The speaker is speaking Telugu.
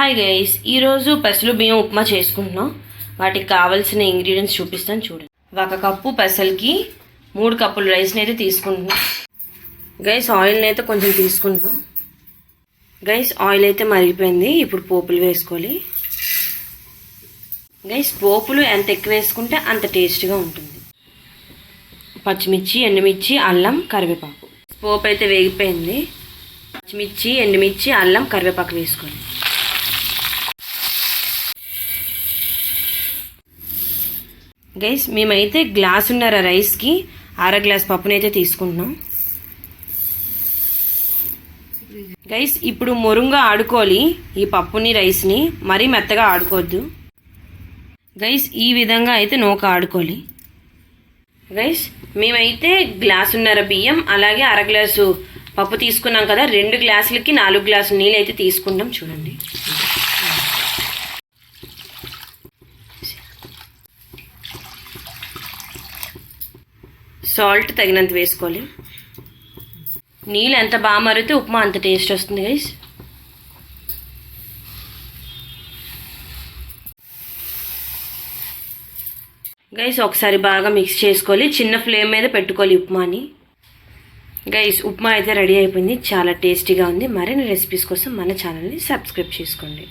హాయ్ గైస్ ఈరోజు పెసలు బియ్యం ఉప్మా చేసుకుంటున్నాం. వాటికి కావాల్సిన ఇంగ్రీడియంట్స్ చూపిస్తాను చూడండి. ఒక కప్పు పెసలకి మూడు కప్పులు రైస్ని అయితే తీసుకుంటున్నాం. గైస్ ఆయిల్ని అయితే కొంచెం తీసుకుంటున్నాం. గైస్ ఆయిల్ అయితే మరిగిపోయింది. ఇప్పుడు పోపులు వేసుకోవాలి. గైస్ పోపులు ఎంత ఎక్కువ వేసుకుంటే అంత టేస్ట్గా ఉంటుంది. పచ్చిమిర్చి ఎండుమిర్చి అల్లం కరివేపాకు. పోపు అయితే వేగిపోయింది. పచ్చిమిర్చి ఎండుమిర్చి అల్లం కరివేపాకు వేసుకోండి గైస్ మేమైతే గ్లాసున్నర రైస్కి అర గ్లాస్ పప్పునైతే తీసుకుంటున్నాం. గైస్ ఇప్పుడు మొరుంగా ఆడుకోవాలి ఈ పప్పుని రైస్ని. మరీ మెత్తగా ఆడుకోవద్దు. గైస్ ఈ విధంగా అయితే నూక ఆడుకోవాలి. గైస్ మేమైతే గ్లాసున్నర బియ్యం అలాగే అర గ్లాసు పప్పు తీసుకున్నాం కదా రెండు గ్లాసులకి నాలుగు గ్లాసులు నీళ్ళు అయితే తీసుకుంటాం చూడండి. సాల్ట్ తగినంత వేసుకోవాలి. నీళ్ళు ఎంత బాగా మరిగితే ఉప్మా అంత టేస్ట్ వస్తుంది గైస్ గైస్ ఒకసారి బాగా మిక్స్ చేసుకోవాలి. చిన్న ఫ్లేమ్ మీద పెట్టుకోవాలి ఉప్మాని. గైస్ ఉప్మా అయితే రెడీ అయిపోయింది. చాలా టేస్టీగా ఉంది. మరిన్ని రెసిపీస్ కోసం మన ఛానల్ని సబ్స్క్రైబ్ చేసుకోండి.